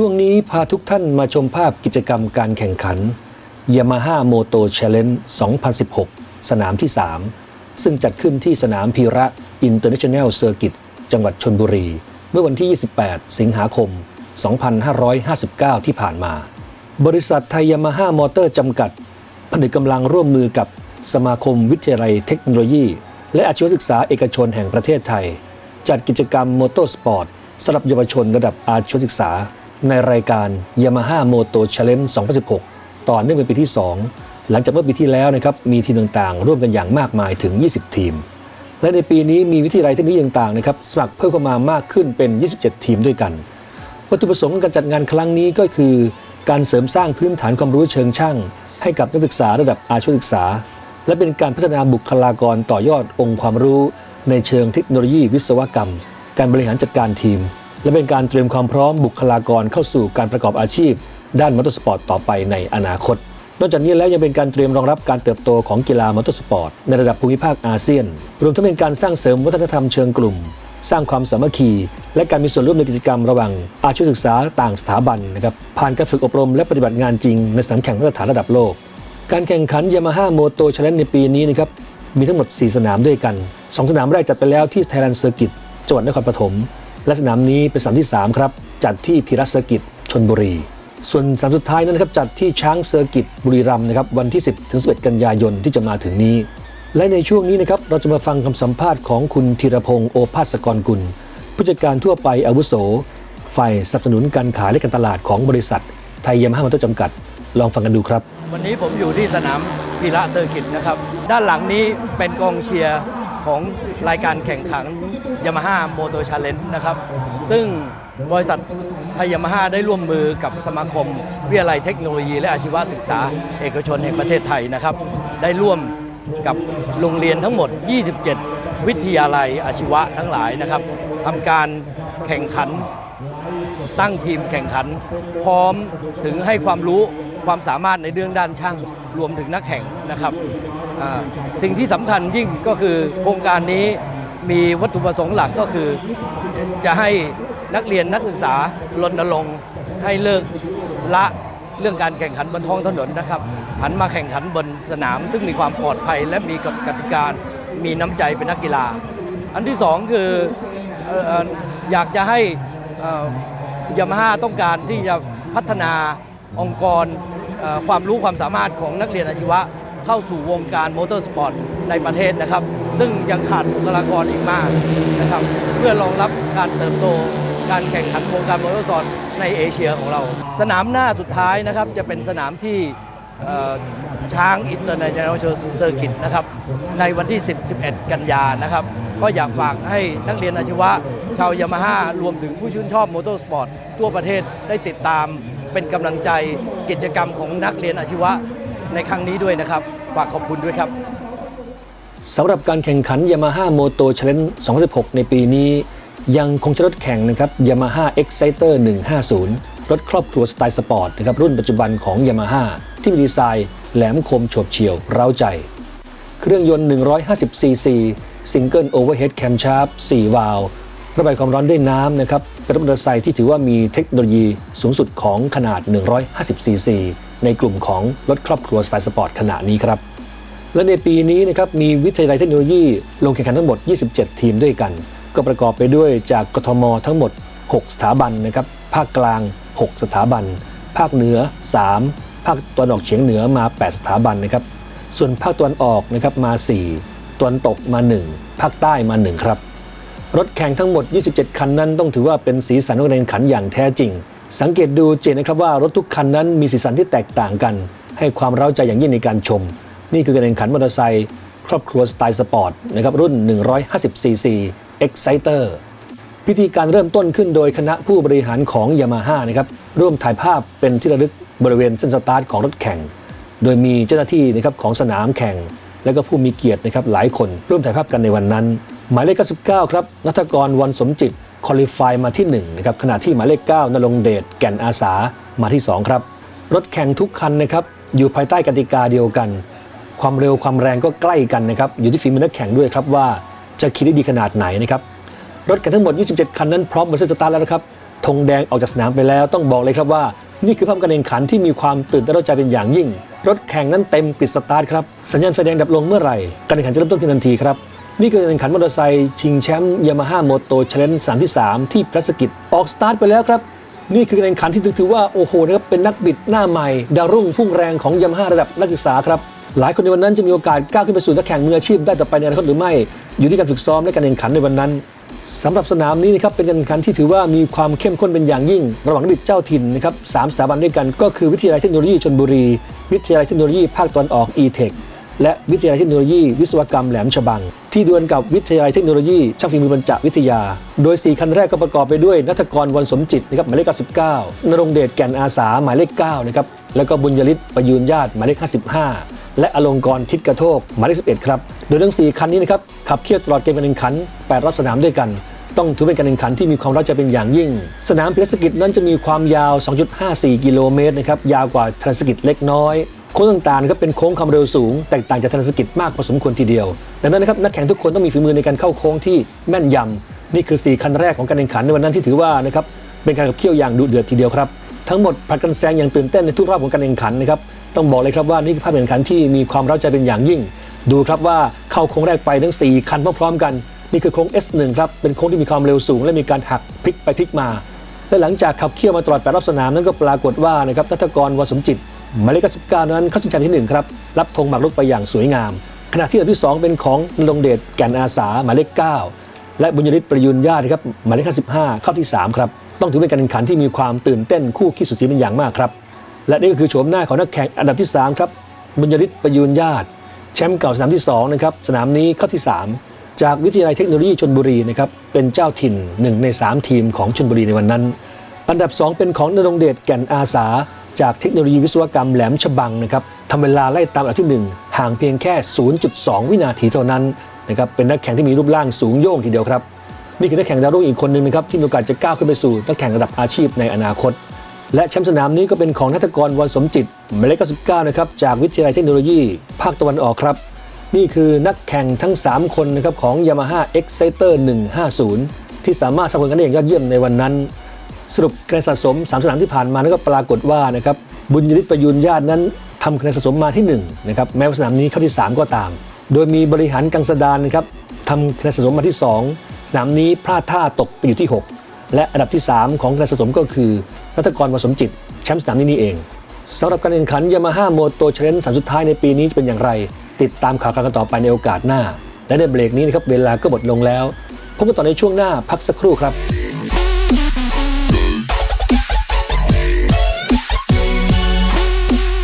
ช่วงนี้พาทุกท่านมาชมภาพกิจกรรมการแข่งขัน Yamaha Moto Challenge 2016 สนามที่ 3 ซึ่งจัดขึ้นที่สนามพีระ International Circuit จังหวัดชนบุรี เมื่อวันที่ 28 สิงหาคม 2559 ที่ผ่านมา บริษัทไทยยามาฮ่ามอเตอร์จำกัด ผนึกกำลังร่วมมือกับสมาคมวิทยาลัยเทคโนโลยี และอาชีวศึกษาเอกชนแห่งประเทศไทย จัดกิจกรรมมอเตอร์สปอร์ตสำหรับเยาวชนระดับอาชีวศึกษา ในรายการ Yamaha Moto Challenge 2016 ต่อเนื่องเป็นปีที่ 2 หลังจากเมื่อปีที่แล้วนะครับมีทีมต่างๆ ร่วมกันอย่างมากมายถึง 20 ทีม และในปีนี้มีวิทยาลัยเทคนโลยีต่างๆนะครับสมัครเพิ่มเข้ามามากขึ้นเป็น 27 ทีมด้วยกัน วัตถุประสงค์การจัดงานครั้งนี้ก็คือ การเสริมสร้างพื้นฐานความรู้เชิงช่าง ให้กับนักศึกษาระดับอาชีวศึกษา และเป็นการพัฒนาบุคลากรต่อยอดองค์ความรู้ ในเชิงเทคโนโลยีวิศวกรรม การบริหารจัดการทีม และเป็นการเตรียมความพร้อมบุคลากรเข้าสู่การประกอบอาชีพ ด้านมอเตอร์สปอร์ตต่อไปในอนาคต นอกจากนี้แล้วยังเป็นการเตรียมรองรับการเติบโตของกีฬามอเตอร์สปอร์ตในระดับภูมิภาคอาเซียน รวมทั้งเป็นการสร้างเสริมวัฒนธรรมเชิงกลุ่ม สร้างความสามัคคี และการมีส่วนร่วมในกิจกรรมระหว่างอาชีวศึกษาต่างสถาบันนะครับผ่านการฝึกอบรมและปฏิบัติงานจริงในสนามแข่งมาตรฐานระดับโลก การแข่งขันยามาฮ่าโมโตช l เลนในปีนี้นะครับมีทั้งหมด 4 สนามด้วยกัน 2 สนามแรกจัดไปแล้วที่ไทยแลนด์เซอร์กิตจังหวัดนครปฐม และสนามนี้เป็นสนามที่ 3 ครับ จัดที่พีรสเซอร์กิตชนบุรี ส่วนสนามสุดท้ายนั้นครับจัดที่ช้างเซอร์กิตบุรีรัมย์นะครับวันที่ 10 ถึง 11 กันยายนที่จะมาถึงนี้ และในช่วงนี้นะครับเราจะมาฟังคำสัมภาษณ์ของคุณธีรพงศ์โอภาสกรกุล ผู้จัดการทั่วไปอาวุโส ฝ่ายสนับสนุนการขายและการตลาดของบริษัท ไทยยามาฮ่ามอเตอร์จำกัด ลองฟังกันดูครับ วันนี้ผมอยู่ที่สนามพีระเซอร์กิตนะครับ ด้านหลังนี้เป็นกองเชียร์ ของรายการแข่งขันยามาฮ่าโมโตชาเลนจ์นะครับ ซึ่งบริษัทไทยยามาฮ่าได้ร่วมมือกับสมาคม วิทยาลัยเทคโนโลยี และอาชีวศึกษา เอกชนแห่งประเทศไทยนะครับ ได้ร่วมกับโรงเรียนทั้งหมด 27 วิทยาลัยอาชีวะทั้งหลายนะครับทำการแข่งขันตั้งทีมแข่งขัน พร้อมถึงให้ความรู้ ความสามารถในเรื่องด้านช่างรวมถึงนักแข่งนะครับสิ่งที่สำคัญยิ่งก็คือโครงการนี้มีวัตถุประสงค์หลักก็คือ จะให้นักเรียนนักศึกษารณรงค์ให้เลิกละเรื่องการแข่งขันบนท้องถนนนะครับหันมาแข่งขันบนสนาม ซึ่งมีความปลอดภัยและมีกฎกติกามีน้ำใจเป็นนักกีฬา อันที่สองคืออยากจะให้ยามาฮ่าต้องการที่จะพัฒนาองค์กร ความรู้ความสามารถของนักเรียนอาชีวะ เข้าสู่วงการมอเตอร์สปอร์ตในประเทศนะครับ ซึ่งยังขาดบุคลากรอีกมากนะครับ เพื่อรองรับการเติบโตการแข่งขันวงการมอเตอร์สปอร์ตในเอเชียของเรา สนามหน้าสุดท้ายนะครับจะเป็นสนามที่ช้างอินเตอร์เนชั่นแนลเซอร์กิตนะครับในวันที่ 10 11 กันยานะครับ ก็อยากฝากให้นักเรียนอาชีวะ ชาวยามาฮ่ารวมถึงผู้ชื่นชอบมอเตอร์สปอร์ตทั่วประเทศได้ติดตาม เป็นกำลังใจกิจกรรมของนักเรียนอาชีวะในครั้งนี้ด้วยนะครับ ฝากขอบคุณด้วยครับสำหรับการแข่งขัน Yamaha Moto Challenge 2016 ในปีนี้ ยังคงใช้รถแข่งนะครับ Yamaha Exciter 150 รถครอบครัวสไตล์สปอร์ตนะครับรุ่นปัจจุบันของ Yamaha ที่มีดีไซน์ แหลมคมโฉบเฉี่ยว เร้าใจ เครื่องยนต์ 150ซีซีซิงเกิลโอเวอร์เฮดแคมชาร์ป4วาล์ว ระบายความร้อนด้วยน้ำนะครับเป็นรถมอเตอร์ไซค์ที่ถือว่ามีเทคโนโลยีสูงสุดของขนาด 150 ซีซี ในกลุ่มของรถครอบครัวสไตล์สปอร์ตขณะนี้ครับและในปีนี้นะครับมีวิทยาลัยเทคโนโลยีลงแข่งขันทั้งหมด 27 ทีมด้วยกัน ก็ประกอบไปด้วยจากกทมทั้งหมด 6 สถาบันนะครับภาคกลาง 6 สถาบัน ภาคเหนือ 3 ภาคตะวันออกเฉียงเหนือมา 8 สถาบันนะครับส่วนภาคตะวันออกนะครับมา 4ตะวันตกมา 1 ภาคใต้มา 1 ครับ รถแข่งทั้งหมด 27 คันนั้นต้องถือว่าเป็นสีสันของการแข่งขันอย่างแท้จริง สังเกตดูเจนนะครับว่ารถทุกคันนั้นมีสีสันที่แตกต่างกัน ให้ความเร้าใจอย่างยิ่งในการชม นี่คือการแข่งขันมอเตอร์ไซค์ครอบครัวสไตล์สปอร์ตนะครับรุ่น 150 cc Exciter พิธีการเริ่มต้นขึ้นโดยคณะผู้บริหารของ Yamaha นะครับร่วมถ่ายภาพเป็นที่ระลึกบริเวณเส้นสตาร์ทของรถแข่ง โดยมีเจ้าหน้าที่นะครับของสนามแข่ง และก็ผู้มีเกียรตินะครับหลายคนร่วมถ่ายภาพกันในวันนั้น หมายเลข 99 ครับนัทกรวันสมจิตคอลิฟายมาที่1นะครับขณะที่หมายเลข 9นรงเดชแก่นอาสามาที่ 2 ครับ รถแข่งทุกคันนะครับอยู่ภายใต้กติกาเดียวกัน ความเร็วความแรงก็ใกล้กันนะครับอยู่ที่ฝีมือนักแข่งด้วยครับว่าจะขี่ได้ดีขนาดไหนนะครับรถแข่งทั้งหมด 27 คันนั้นพร้อมบนเส้นสตาร์ทแล้วนะครับธงแดงออกจากสนามไปแล้วต้องบอกเลยครับว่า นี่คือภาพการแข่งขันที่มีความตื่นเต้นใจเป็นอย่างยิ่ง รถแข่งนั้นเต็มปิดสตาร์ทครับ สัญญาณไฟแดงดับลงเมื่อไหร่ การแข่งขันจะเริ่มต้นขึ้นทันทีครับ นี่คือการแข่งขันมอเตอร์ไซค์ชิงแชมป์ยามาฮ่าโมโตเชลเลนสามที่ 3 ที่พลัสกิจออกสตาร์ทไปแล้วครับ นี่คือการแข่งขันที่ถือว่าโอ้โหนะครับเป็นนักบิดหน้าใหม่ ดาวรุ่งพุ่งแรงของยามาฮ่าระดับนักศึกษาครับหลายคนในวันนั้นจะมีโอกาสก้าวขึ้นไปสู่นักแข่งมืออาชีพได้ต่อไปในอนาคตหรือไม่ อยู่ที่การฝึกซ้อมและการแข่งขันในวันนั้นสำหรับสนามนี้นะครับเป็นการแข่งขันที่ถือว่ามีความเข้มข้นเป็นอย่างยิ่ง ระหว่างนักบิดเจ้าถิ่นนะครับสามสถาบันด้วยกันก็คือวิทยาลัยเทคโนโลยีชลบุรี วิทยาลัยเทคโนโลยีภาคตะวันออก e-tech และวิทยาลัยเทคโนโลยี วิศวกรรมแหลมฉบัง ที่ดวลกับวิทยาลัยเทคโนโลยีช่างฝีมือบรรจวิทยา โดย 4 คันแรกก็ประกอบไปด้วยนัทกรวันสมจิตนะครับหมายเลข 99 นรงเดชแก่นอาสาหมายเลข9นะครับแล้วก็บุญยฤทธิ์ประยูนญาติหมายเลข 55 และอลงกรทิศกระโทกหมายเลข 11 ครับ โดยทั้ง 4 คันนี้นะครับขับเคี่ยวตลอดเกมการแข่งขัน8รอบสนามด้วยกัน ต้องถือเป็นการแข่งขันที่มีความร้าวใจเป็นอย่างยิ่ง สนามเพิรสกิจนั้นจะมีความยาว 2.54 กิโลเมตรนะครับยาวกว่าทรานสกิจเล็กน้อยโค้งต่างๆนะครับเป็นโค้งความเร็วสูง แตกต่างจากทรานสกิจมากพอสมควรทีเดียวดังนั้นนะครับนักแข่งทุกคนต้องมีฝีมือในการเข้าโค้งที่แม่นยำนี่คือ 4 คันแรกของการแข่งขันในวันนั้นที่ถือว่านะครับเป็นการขับเคี่ยวอย่างดุเดือดทีเดียวครับทั้งหมดผลัดกันแซงอย่างตื่นเต้นในทุกรอบของการแข่งขันนะครับต้องบอกเลยครับว่านี่คือภาพแข่งขันที่มีความเร้าใจเป็นอย่างยิ่ง ดูครับว่าเข้าโค้งแรกไปทั้ง 4 คันพร้อมๆกัน นี่คือโค้ง S1 ครับ เป็นโค้งที่มีความเร็วสูง และมีการหักพลิกไปพลิกมา และหลังจากขับเคี่ยวมาตลอดแปดรอบสนามนั้นก็ปรากฏว่านะครับนัทกรวันสมจิตหมายเลข99นั้นเข้าชิงแชมป์ที่หนึ่งครับรับธงหมากรุกไปอย่างสวยงาม ขณะที่อันดับที่ 2 เป็นของนรงเดชแก่นอาสาหมายเลข 9 และบุญยริศประยุนญาติครับหมายเลข55เข้าที่ 3 ครับ ต้องถือเป็นการแข่งขันที่มีความตื่นเต้นคู่ขี้สุดสีเป็นอย่างมากครับ และนี่ก็คือโฉมหน้าของนักแข่งอันดับที่ 3 ครับบุญยริศประยูนญาติ แชมป์เก่าสนามที่2นะครับสนามนี้เข้าที่ 3 จากวิทยาลัยเทคโนโลยีชนบุรีนะครับเป็นเจ้าถิ่น1ใน 3 ทีมของชนบุรีในวันนั้น อันดับ 2 เป็นของนรงเดชแก่นอาสา จากเทคโนโลยีวิศวกรรมแหลมฉบังนะครับทำเวลาไล่ตามอันดับที่ 1 ห่างเพียงแค่ 0.2 วินาทีเท่านั้นนะครับเป็นนักแข่งที่มีรูปร่างสูงโย่งทีเดียวครับนี่คือนักแข่งดาวรุ่งอีกคนหนึ่งนะครับที่มีโอกาสจะก้าวขึ้นไปสู่นักแข่งระดับอาชีพในอนาคต และแชมป์สนามนี้ก็เป็นของนัทกรวันสมจิตหมายเลข99นะครับจากวิทยาลัยเทคโนโลยี ภาคตะวันออกครับ นี่คือนักแข่งทั้ง 3 คนนะครับของ Yamaha Exciter 150 ที่สามารถสร้างผลงานได้อย่างยอดเยี่ยมในวันนั้น สรุปคะแนนสะสม 3 สนามที่ผ่านมานั้นก็ปรากฏว่านะครับบุญยริศประยุนญาตินั้นทำคะแนนสะสมมาที่1นะครับแม้ว่าสนามนี้เข้าที่ 3 ก็ตาม โดยมีบริหารกังสดานนะครับทำคะแนนสะสมมาที่ 2 สนามนี้พลาดท่าตกไปอยู่ที่ 6 และอันดับที่ 3 ของคะแนนสะสมก็คือรัตกรวสมจิตแชมป์สนามนี้นี่เองสำหรับการแข่งขันยามาฮ่าโมโตเชนสามสุดท้ายในปีนี้จะเป็นอย่างไร ติดตามข่าวกันต่อไปในโอกาสหน้า และในเบรกนี้นะครับเวลาก็หมดลงแล้วพบกันต่อในช่วงหน้าพักสักครู่ครับ